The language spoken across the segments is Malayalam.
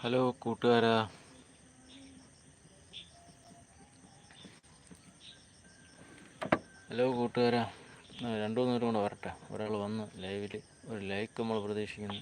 ഹലോ കൂട്ടുകാരാ. ഹലോ കൂട്ടുകാരാ. രണ്ടു മൂന്ന് പേരും കൂടെ വരട്ടെ. ഒരാൾ വന്ന് ലൈവിൽ ഒരു ലൈക്ക് നമ്മൾ പ്രതീക്ഷിക്കുന്നു.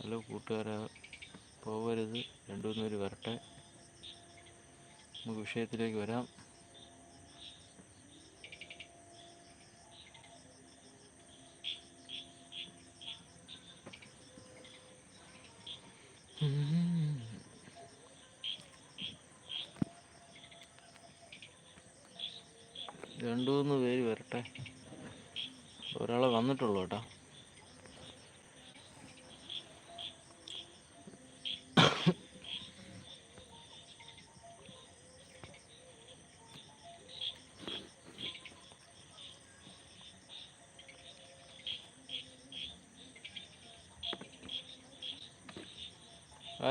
ഹലോ കൂട്ടുകാരാ. പോകരുത് രണ്ടു മൂന്ന് പേര് വരട്ടെ. നമുക്ക് വിഷയത്തിലേക്ക് വരാം. രണ്ട് മൂന്ന് പേര് വരട്ടെ. ഒരാളെ വന്നിട്ടുള്ളൂ കേട്ടോ.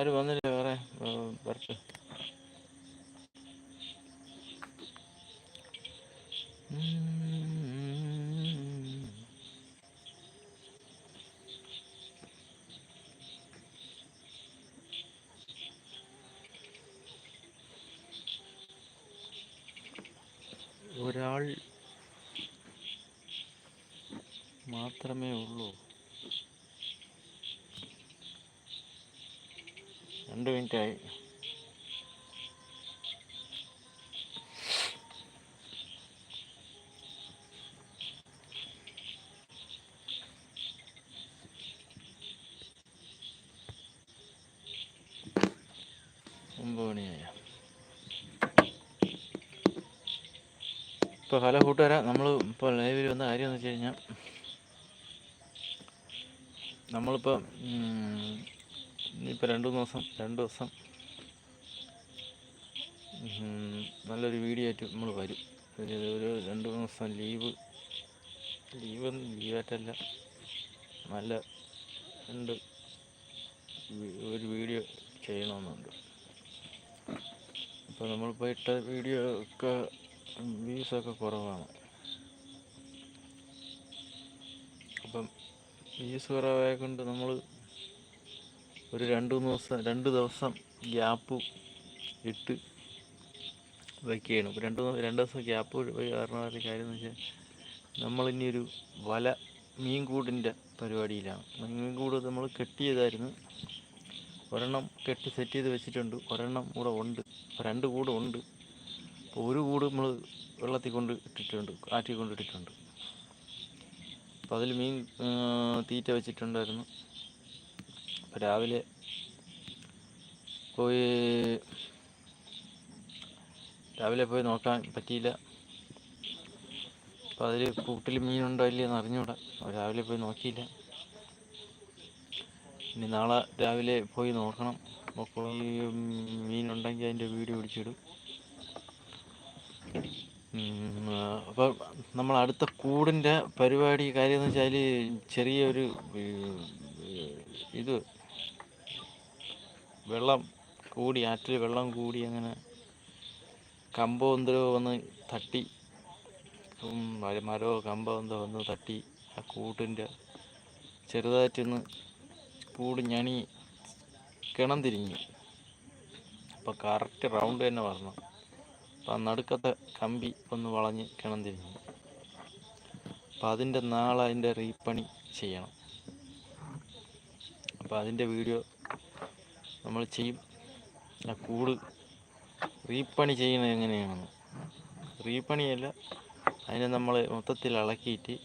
ആര് വന്നില്ല വേറെ? വർക്ക് ഒരാൾ മാത്രമേ ഉള്ളൂ. രണ്ട് മിനിറ്റായി. ഒമ്പത് മണിയായ. ഇപ്പോൾ ഹലോ കൂട്ടുകാരാ നമ്മൾ ഇപ്പോൾ ലൈവിൽ വന്ന കാര്യം എന്ന് വെച്ച് കഴിഞ്ഞാൽ നമ്മളിപ്പോൾ ഇനിയിപ്പോൾ രണ്ട് ദിവസം രണ്ട് ദിവസം. നല്ലൊരു വീഡിയോ ആയിട്ട് നമ്മൾ വരും. ഒരു ഒരു രണ്ട് മൂന്ന് ദിവസം ലീവ് ലീവ് ലീവായിട്ടല്ല നല്ല രണ്ട് ഒരു വീഡിയോ ചെയ്യണമെന്നുണ്ട്. അപ്പോൾ നമ്മളിപ്പോൾ ഇട്ട വീഡിയോ ഒക്കെ വ്യൂസൊക്കെ കുറവാണ്. അപ്പം വ്യൂസ് കുറവായ കൊണ്ട് നമ്മൾ ഒരു രണ്ട് മൂന്ന് ദിവസം രണ്ട് ദിവസം ഗ്യാപ്പ് ഇട്ട് വയ്ക്കുകയാണ് ഇപ്പോൾ രണ്ട് രണ്ട് ദിവസം ഗ്യാപ്പ് കാരണം ഒരു കാര്യം എന്ന് വെച്ചാൽ നമ്മളിനി ഒരു വല മീൻകൂടിന്റെ പരിപാടിയിലാണ്. മീൻകൂട് നമ്മൾ കെട്ടിയതായിരുന്നു. ഒരെണ്ണം കെട്ടി സെറ്റ് ചെയ്ത് വെച്ചിട്ടുണ്ട്. ഒരെണ്ണം കൂടെ ഉണ്ട്. രണ്ട് കൂടെ ഉണ്ട്. അപ്പോൾ ഒരു കൂട് നമ്മൾ വെള്ളത്തിൽ കൊണ്ട് ഇട്ടിട്ടുണ്ട് ആറ്റി കൊണ്ട് ഇട്ടിട്ടുണ്ട്. അപ്പോൾ അതിൽ മീൻ തീറ്റ വെച്ചിട്ടുണ്ടായിരുന്നു. അപ്പോൾ രാവിലെ പോയി രാവിലെ പോയി നോക്കാൻ പറ്റിയില്ല. അപ്പോൾ അതിൽ കൂട്ടിൽ മീനുണ്ടോ ഇല്ലയെന്ന് അറിഞ്ഞൂടാ. രാവിലെ പോയി നോക്കിയില്ല. ഇനി നാളെ രാവിലെ പോയി നോക്കണം. അപ്പോൾ ഈ മീനുണ്ടെങ്കിൽ അതിന്റെ വീഡിയോ പിടിച്ചിടും. അപ്പോൾ നമ്മൾ അടുത്ത കൂടിന്റെ പരിപാടി കാര്യം എന്ന് വെച്ചാൽ ചെറിയൊരു ഇത് വെള്ളം കൂടി ആറ്റിൽ വെള്ളം കൂടി അങ്ങനെ കമ്പോ എന്തോ വന്ന് തട്ടി. മരമോ കമ്പോ എന്തോ വന്ന് തട്ടി. ആ കൂട്ടിന്റെ ചെറുതായിട്ടൊന്ന് കൂട് ഞണി കിണം തിരിഞ്ഞു അപ്പോൾ കറക്റ്റ് റൗണ്ട് തന്നെ വരണം. അപ്പോൾ ആ നടുക്കത്തെ കമ്പി ഒന്ന് വളഞ്ഞ് കിണം തിരിഞ്ഞു അപ്പം അതിന്റെ നാളെ അതിന്റെ റീപ്പണി ചെയ്യണം. അപ്പോൾ അതിന്റെ വീഡിയോ നമ്മൾ ചെയ്യും ആ കൂട് റീപ്പണി ചെയ്യുന്നത് എങ്ങനെയാണെന്ന് റീപ്പണിയല്ല അതിനെ നമ്മൾ മൊത്തത്തിൽ ഇളക്കിയിട്ട്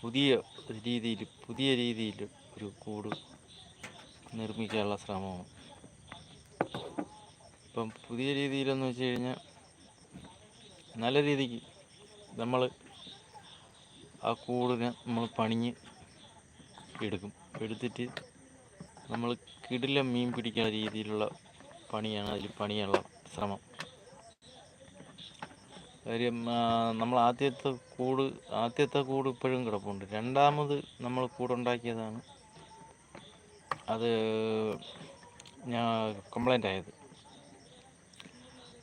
പുതിയ രീതിയിൽ പുതിയ രീതിയിൽ ഒരു കൂട് നിർമ്മിക്കാനുള്ള ശ്രമമാണ്. ഇപ്പം പുതിയ രീതിയിലെന്ന് വെച്ച് കഴിഞ്ഞാൽ നല്ല രീതിക്ക് നമ്മൾ ആ കൂടിനെ നമ്മൾ പണിഞ്ഞ് എടുക്കും. എടുത്തിട്ട് നമ്മൾ കിടില മീൻ പിടിക്കുന്ന രീതിയിലുള്ള പണിയാണ് അതിൽ പണിയുള്ള ശ്രമം. കാര്യം നമ്മൾ ആദ്യത്തെ കൂട് ആദ്യത്തെ കൂട് ഇപ്പോഴും കിടപ്പുണ്ട്. രണ്ടാമത് നമ്മൾ കൂടുണ്ടാക്കിയതാണ്. അത് ഞാൻ കംപ്ലൈന്റ് ആയത്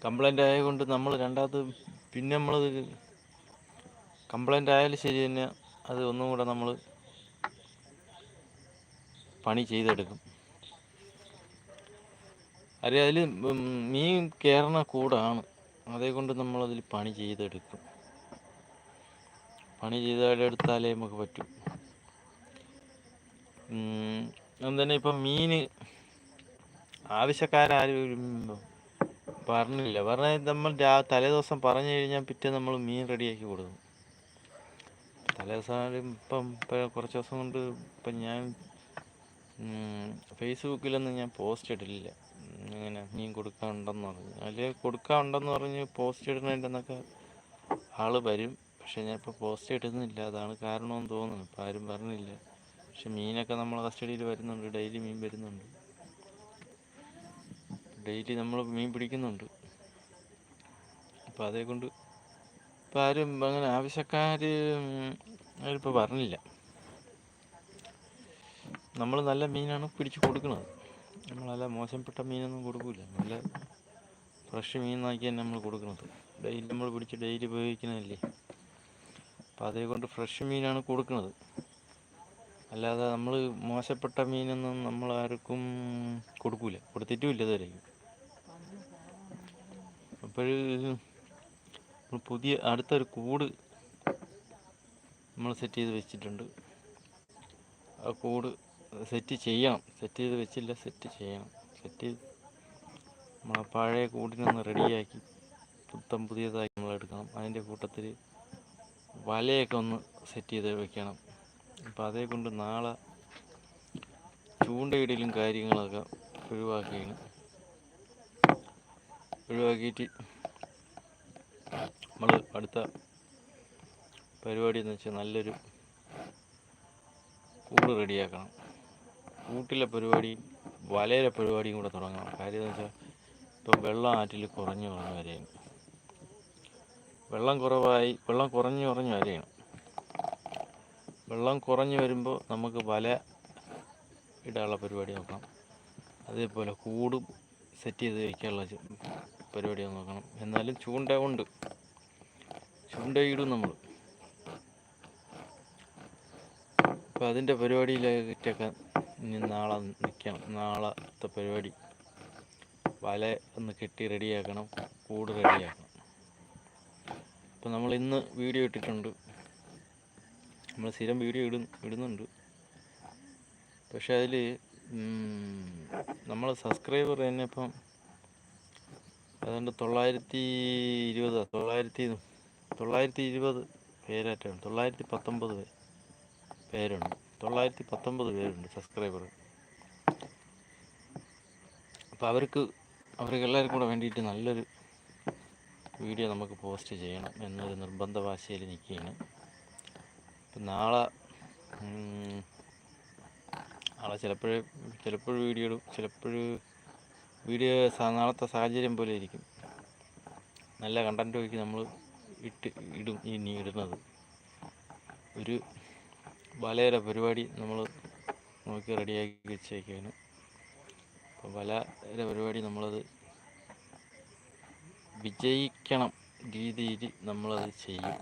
കംപ്ലൈന്റ് ആയതുകൊണ്ട് നമ്മൾ രണ്ടാമത് പിന്നെ നമ്മളത് കംപ്ലൈന്റ് ആയാലും ശരി തന്നെ അത് ഒന്നും കൂടെ നമ്മൾ പണി ചെയ്തെടുക്കും. അറിയാം അതിൽ മീൻ കയറണ കൂടാണ്. അതേകൊണ്ട് നമ്മളതിൽ പണി ചെയ്തെടുക്കും. പണി ചെയ്തെടുത്താലേ നമുക്ക് പറ്റും. അതുതന്നെ ഇപ്പം മീൻ ആവശ്യക്കാരും പറഞ്ഞില്ല. പറഞ്ഞാൽ നമ്മൾ രാ തലേ ദിവസം പറഞ്ഞു കഴിഞ്ഞാൽ പിറ്റേ നമ്മൾ മീൻ റെഡിയാക്കി കൊടുക്കും. തലേ ദിവസം ആയാലും ഇപ്പം കുറച്ച് ദിവസം കൊണ്ട് ഇപ്പം ഞാൻ ഫേസ്ബുക്കിലൊന്നും ഞാൻ പോസ്റ്റ് ഇടില്ല ഇങ്ങനെ മീൻ കൊടുക്കാനുണ്ടെന്ന് പറഞ്ഞു. അതിൽ കൊടുക്കാനുണ്ടെന്ന് പറഞ്ഞ് പോസ്റ്റ് ഇടണേണ്ടെന്നൊക്കെ ആൾ വരും. പക്ഷെ ഞാൻ ഇപ്പോൾ പോസ്റ്റ് ഇടുന്നില്ല. അതാണ് കാരണമെന്ന് തോന്നുന്നു. ഇപ്പം ആരും പറഞ്ഞില്ല. പക്ഷെ മീനൊക്കെ നമ്മൾ കസ്റ്റഡിയിൽ വരുന്നുണ്ട്. ഡെയിലി മീൻ വരുന്നുണ്ട്. ഡെയിലി നമ്മൾ മീൻ പിടിക്കുന്നുണ്ട്. അപ്പോൾ അതേ കൊണ്ട് ഇപ്പം ആരും അങ്ങനെ ആവശ്യക്കാർ അവരിപ്പോൾ പറഞ്ഞില്ല. നമ്മൾ നല്ല മീനാണ് പിടിച്ച് കൊടുക്കുന്നത്. നമ്മളല്ല മോശപ്പെട്ട മീനൊന്നും കൊടുക്കില്ല നല്ല ഫ്രഷ് മീനാക്കി നോക്കി തന്നെ നമ്മൾ കൊടുക്കുന്നത്. ഡെയിലി നമ്മൾ പിടിച്ച് ഡെയിലി ഉപയോഗിക്കുന്നതല്ലേ? അപ്പോൾ അതേകൊണ്ട് ഫ്രഷ് മീനാണ് കൊടുക്കുന്നത്. അല്ലാതെ നമ്മൾ മോശപ്പെട്ട മീനൊന്നും നമ്മൾ ആർക്കും കൊടുക്കൂല. കൊടുത്തിട്ടുമില്ല ഇതുവരെയും അപ്പോൾ പുതിയ അടുത്തൊരു കൂട് നമ്മൾ സെറ്റ് ചെയ്ത് വെച്ചിട്ടുണ്ട്. ആ കൂട് സെറ്റ് ചെയ്യണം. സെറ്റ് ചെയ്ത് വെച്ചില്ല സെറ്റ് ചെയ്യണം. സെറ്റ് ചെയ്ത് നമ്മളെ പഴയ കൂടിനൊന്ന് റെഡിയാക്കി പുത്തം പുതിയതായി നമ്മൾ എടുക്കണം. അതിന്റെ കൂട്ടത്തിൽ വലയൊക്കെ ഒന്ന് സെറ്റ് ചെയ്ത് വെക്കണം. അപ്പോൾ അതേ കൊണ്ട് നാളെ ചൂണ്ടയിടലും കാര്യങ്ങളൊക്കെ ഒഴിവാക്കിയാണ് ഒഴിവാക്കിയിട്ട് നമ്മൾ അടുത്ത പരിപാടി എന്ന് വെച്ചാൽ നല്ലൊരു കൂട് റെഡിയാക്കണം കൂട്ടിലെ പരിപാടി വലയിലെ പരിപാടിയും കൂടെ തുടങ്ങണം. കാര്യം എന്ന് വെച്ചാൽ ഇപ്പം വെള്ളം ആറ്റിൽ കുറഞ്ഞു കുറഞ്ഞു വരെയാണ് വെള്ളം കുറവായി വെള്ളം കുറഞ്ഞു കുറഞ്ഞു വരെയാണ് വെള്ളം കുറഞ്ഞു വരുമ്പോൾ നമുക്ക് വല ഇടാനുള്ള പരിപാടി നോക്കണം. അതേപോലെ കൂടും സെറ്റ് ചെയ്ത് വയ്ക്കാനുള്ള പരിപാടി നോക്കണം. എന്നാലും ചൂണ്ട ഉണ്ട് ഇടും നമ്മൾ അപ്പോൾ അതിന്റെ പരിപാടിയിലേക്കൊക്കെ ഇനി നാളെ നിൽക്കാം. നാളത്തെ പരിപാടി. വല ഒന്ന് കെട്ടി റെഡിയാക്കണം. കൂട് റെഡിയാക്കണം. അപ്പോൾ നമ്മൾ ഇന്ന് വീഡിയോ ഇട്ടിട്ടുണ്ട്. നമ്മൾ സ്ഥിരം വീഡിയോ ഇടും ഇടുന്നുണ്ട്. പക്ഷെ അതിൽ നമ്മൾ സബ്സ്ക്രൈബർ തന്നെ ഇപ്പം അതുകൊണ്ട് തൊള്ളായിരത്തി ഇരുപത് തൊള്ളായിരത്തി തൊള്ളായിരത്തി ഇരുപത് പേരായിട്ടാണ് തൊള്ളായിരത്തി പത്തൊമ്പത് പേരുണ്ട്. തൊള്ളായിരത്തി പത്തൊമ്പത് പേരുണ്ട് സബ്സ്ക്രൈബർ അപ്പോൾ അവർക്ക് അവർക്ക് എല്ലാവർക്കും കൂടെ വേണ്ടിയിട്ട് നല്ലൊരു വീഡിയോ നമുക്ക് പോസ്റ്റ് ചെയ്യണം എന്നൊരു നിർബന്ധ ഭാഷയിൽ നിൽക്കുകയാണ്. അപ്പം നാളെ നാളെ ചിലപ്പോഴേ ചിലപ്പോൾ വീഡിയോ ഇടും വീഡിയോ നാളത്തെ സാഹചര്യം പോലെ ഇരിക്കും. നല്ല കണ്ടന്റ് നോക്കി നമ്മൾ ഇട്ട് ഇടും ഇനി ഇടുന്നത്. ഒരു വലയുടെ പരിപാടി നമ്മൾ നോക്കി റെഡിയാക്കി വെച്ചേക്കാണ്. അപ്പോൾ വലയുടെ പരിപാടി നമ്മളത് വിജയിക്കണം രീതിയിൽ നമ്മളത് ചെയ്യും.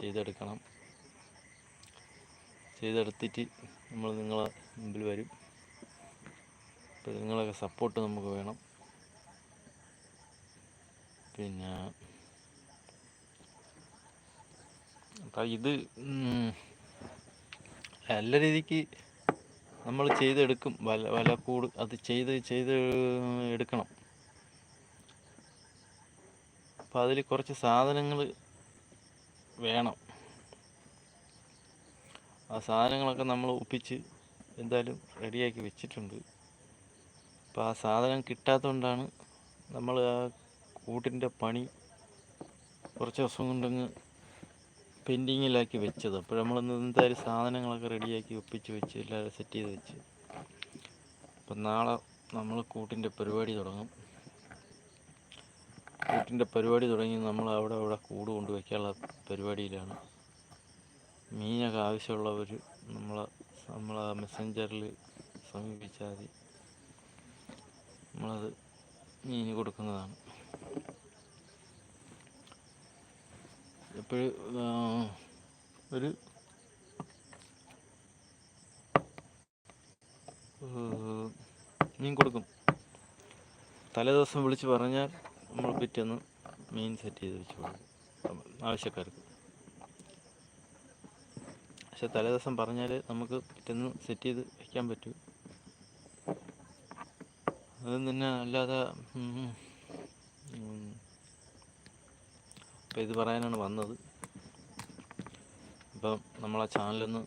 ചെയ്തെടുക്കണം. ചെയ്തെടുത്തിട്ട് നമ്മൾ നിങ്ങളെ മുമ്പിൽ വരും. അപ്പോൾ നിങ്ങളൊക്കെ സപ്പോർട്ട് നമുക്ക് വേണം. പിന്നെ അപ്പം ഇത് നല്ല രീതിക്ക് നമ്മൾ ചെയ്തെടുക്കും. വല വലക്കൂട് അത് ചെയ്ത് ചെയ്ത് എടുക്കണം. അപ്പം അതിൽ കുറച്ച് സാധനങ്ങൾ വേണം. ആ സാധനങ്ങളൊക്കെ നമ്മൾ ഒപ്പിച്ച് എന്തായാലും റെഡിയാക്കി വെച്ചിട്ടുണ്ട്. അപ്പോൾ ആ സാധനം കിട്ടാത്തതുകൊണ്ടാണ് നമ്മൾ ആ കൂട്ടിന്റെ പണി കുറച്ച് ദിവസം കൊണ്ടങ്ങ് പെൻഡിങ്ങിലാക്കി വെച്ചത്. അപ്പോൾ നമ്മൾ എന്തായാലും സാധനങ്ങളൊക്കെ റെഡിയാക്കി ഒപ്പിച്ച് വെച്ച് എല്ലാവരും സെറ്റ് ചെയ്ത് വെച്ച്. അപ്പം നാളെ നമ്മൾ കൂട്ടിന്റെ പരിപാടി തുടങ്ങും. കൂട്ടിന്റെ പരിപാടി തുടങ്ങി നമ്മൾ അവിടെ അവിടെ കൂട് കൊണ്ട് വയ്ക്കാനുള്ള പരിപാടിയിലാണ്. മീനൊക്കെ ആവശ്യമുള്ളവർ നമ്മളെ നമ്മളെ മെസ്സഞ്ചറിൽ സമീപിച്ചാൽ മതി. നമ്മളത് മീൻ കൊടുക്കുന്നതാണ്. എപ്പോഴും ഒരു മീൻ കൊടുക്കും. തലേദിവസം വിളിച്ച് പറഞ്ഞാൽ നമ്മൾ പിറ്റേന്ന് മീൻ സെറ്റ് ചെയ്ത് വെച്ച് കൊടുക്കും. ആവശ്യക്കാർക്ക്. പക്ഷെ തലേദിവസം പറഞ്ഞാൽ നമുക്ക് പിറ്റേന്ന് സെറ്റ് ചെയ്ത് വയ്ക്കാൻ പറ്റും. അത് തന്നെ അല്ലാതെ അപ്പം ഇത് പറയാനാണ് വന്നത്. അപ്പം നമ്മളെ ചാനലൊന്ന്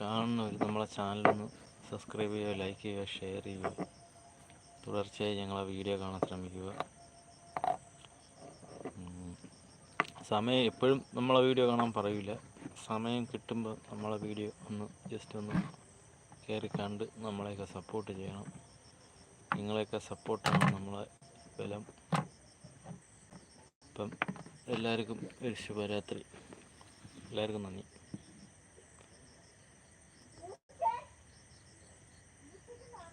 കാണുന്നവർ നമ്മളെ ചാനലൊന്ന് സബ്സ്ക്രൈബ് ചെയ്യുക ലൈക്ക് ചെയ്യുക ഷെയർ ചെയ്യുക. തുടർച്ചയായി ഞങ്ങളെ വീഡിയോ കാണാൻ ശ്രമിക്കുക. സമയം എപ്പോഴും നമ്മളെ വീഡിയോ കാണാൻ പറയില്ല സമയം കിട്ടുമ്പോൾ നമ്മളെ വീഡിയോ ഒന്ന് ജസ്റ്റ് ഒന്ന് കയറി കണ്ട് നമ്മളെയൊക്കെ സപ്പോർട്ട് ചെയ്യണം. നിങ്ങളെയൊക്കെ സപ്പോർട്ടാണ് നമ്മളെ ബലം. അപ്പം എല്ലാവർക്കും ഒരു ശുഭരാത്രി. എല്ലാവർക്കും നന്ദി.